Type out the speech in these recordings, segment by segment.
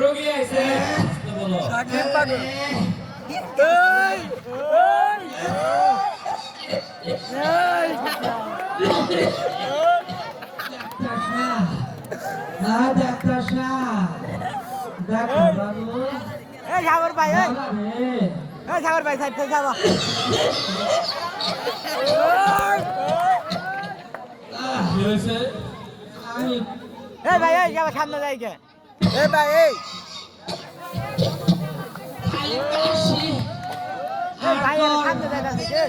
রোগী আইছে বলো হ্যাঁ ডাক্তার সাহেব ভাই সাইড থেকে যাব হয়েছে আমি এই ভাই এই যাব সামনে যাই কে এই ভাই এই এই ভাই এই সামনে যাই আছে কে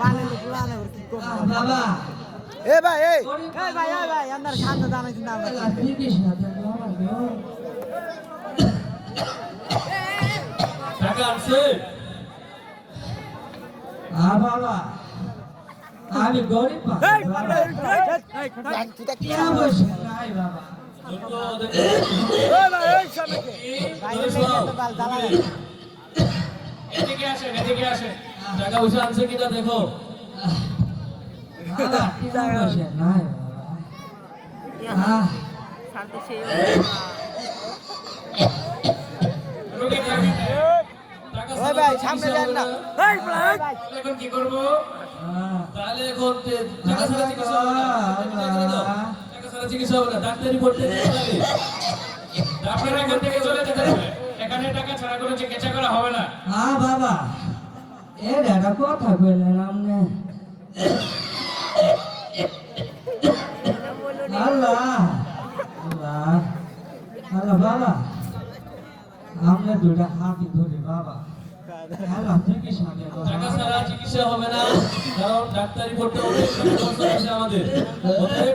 বানে পুরানে ওর কি করব আহ, বাবা এ ভাই এই এই ভাই এই ভাই আপনার সামনে দাঁড়াইছেন না আমরা চিকিৎসা তো বাবা গো। টাকা আছে আহ, বাবা আমি গরিব দেখো টাকা পয়সা নাই বাবা। সামনে যান না। এখন কি করব? তাহলে এখন টাকা ছাড়া চিকিৎসা হবে না। টাকা করে ছাড়া চিকিৎসা হবে না। ডাক্তারি পড়তে আপনারা এখান থেকে চলে যেতে হবে। এখানে টাকা ছাড়া কোনো চিকিৎসা করা হবে না। আহ, বাবা। এ দাদা কথা কইলেন আপনি। আল্লাহ। আল্লাহ। আল্লাহ বাবা। আমরা দুটা হাতি ধরি বাবা। চিকিৎসা হবে না ডাক্তারি পড়তে হবে আমাদের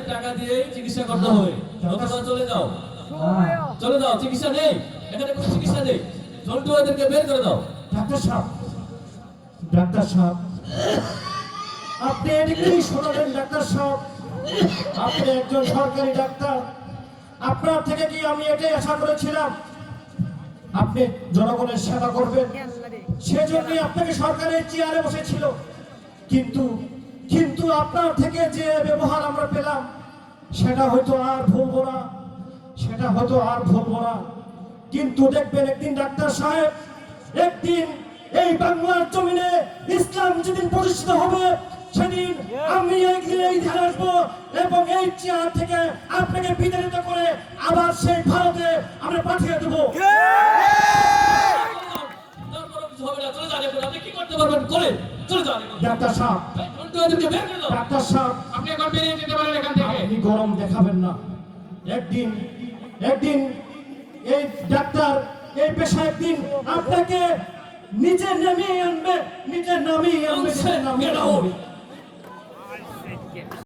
টাকা দিয়েই চিকিৎসা করতে চলে যাও চলে যাও চিকিৎসা নেই এখানে চিকিৎসা নেই দাও ডাক্তার ডাক্তার আপনি এদিকেই শোনালেন ডাক্তার সাহেব আপনি একজন সরকারি ডাক্তার আপনার থেকে কি আমি এটাই আশা করেছিলাম আপনি জনগণের সেবা করবেন। সেজন্যই আপনাকে সরকারের চেয়ারে বসেছিল। কিন্তু কিন্তু আপনার থেকে যে ব্যবহার আমরা পেলাম সেটা হয়তো আর ভুলবো না। সেটা হয়তো আর ভুলবো না। কিন্তু দেখবেন একদিন ডাক্তার সাহেব একদিন এই বাংলার জমিনে ইসলাম যেদিন প্রতিষ্ঠিত হবে সেদিন আমি একদিন এই ধারে আসব এবং এই চেয়ার থেকে আপনাকে বিতাড়িত করে আবার সেই ভারতে আমরা পাঠিয়ে দেবো। হবে না চলে যান এখন আপনি কি করতে পারবেন? করেন চলে যান ডাক্তার সাহেব। জন্টু এদেরকে বের করে দাও। ডাক্তার সাহেব। আপনি এখন বেরিয়ে যেতে পারেন এখান থেকে। আপনি গরম দেখাবেন না। একদিন একদিন এই ডাক্তার এই পেশা একদিন আপনাকে নিজে নামিয়ে আনবে নিজে নামিয়ে আনবে নামিয়ে আনবে।